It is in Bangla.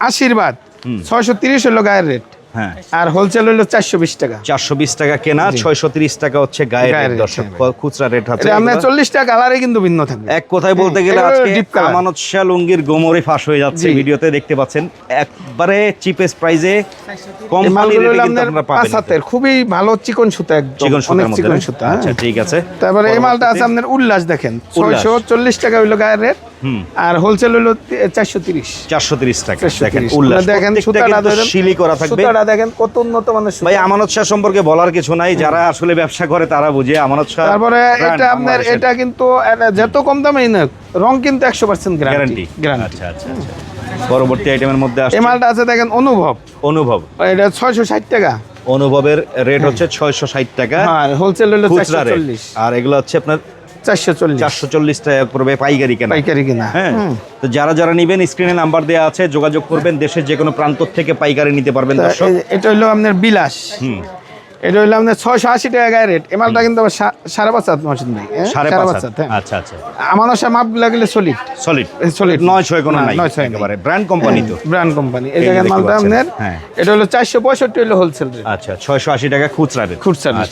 আশীর্বাদ। ছয়শো তিরিশ হলো গায়ের রেট। হ্যাঁ। আর হোলসেল হলো চারশো বিশ টাকা। চারশো বিশ টাকা কেনা ছয়শো তিরিশ টাকা হচ্ছে গায়ের দর্শক হ্যাঁ। খুচরা রেট হচ্ছে আপনার চল্লিশ টাকা কালারে কিন্তু ভিন্ন থাকবে। এক কথায় বলতে গেলে আজকে। আমানত শাহ লুঙ্গির গোমরে ফাঁস হয়ে যাচ্ছে। ভিডিওতে দেখতে পাচ্ছেন। একবারে চিপেস্ট প্রাইজে আপনারা পাঁচ হাতের। খুবই ভালো চিকন সুতা একদম চিকন মধ্যে চিকন সুতা হ্যাঁ। আচ্ছা ঠিক আছে। তারপরে এই মালটা আছে আপনার উল্লাস দেখেন। ছয়শো চল্লিশ টাকা হইল গায়ের রেট। আর হোলসেল হইল চারশো তিরিশ। চারশো তিরিশ টাকা। দেখেন উল্লাস। দেখেন সুতাটা শিলি করা থাকবে। সুতাটা দেখেন কত উন্নত মানের ভাই আমানত শাহ সম্পর্কে বলার কিছু নাই। যারা আসলে ব্যবসা করে তারা বুঝে আমানত শাহ তারপরে এটা আপনার এটা কিন্তু যত কম দামেই না রং কিন্তু একশো পার্সেন্ট গ্যারান্টি গ্যারান্টি আচ্ছা আচ্ছা পরবর্তী আইটেমের মধ্যে এই মালটা আছে দেখেন অনুভব। অনুভব। এটা ছয়শো ষাট টাকা। অনুভবের রেট হচ্ছে ছয়শো ষাট টাকা। হ্যাঁ হোলসেল হলো আর এগুলো হচ্ছে আপনার চারশো চল্লিশ। চারশো চল্লিশ টাকা পড়বে পাইকারি কেনা। পাইকারি কিনা। হ্যাঁ। তো যারা যারা নিবেন স্ক্রিনে নাম্বার দেওয়া আছে যোগাযোগ করবেন দেশের যে কোনো প্রান্ত থেকে পাইকারি নিতে পারবেন তা দর্শক। এই- এটা হলো আপনার বিলাস। হুম। এটা হলো আপনার ছয়শো আশি টাকা গায়ে রেট এই কিন্তু আবার সাড়ে পাঁচ হাত মশিন ভাই হ্যাঁ? সাড়ে পাঁচ হাত। হাত, হ্যাঁ। আচ্ছা আচ্ছা। আমার সা মাপ লাগলে সলিড সলিড সলিড নয় ছয় কোনো নাই নয় ছয় একেবারে। ব্র্যান্ড কোম্পানি তো। ব্র্যান্ড কোম্পানি এই মালটা আপনার। এটা হলো চারশো পঁয়ষট্টি হলো হোলসেল রেট আচ্ছা ছয়শো আশি টাকা খুচরা রেট খুচরা rate। আচ্ছা।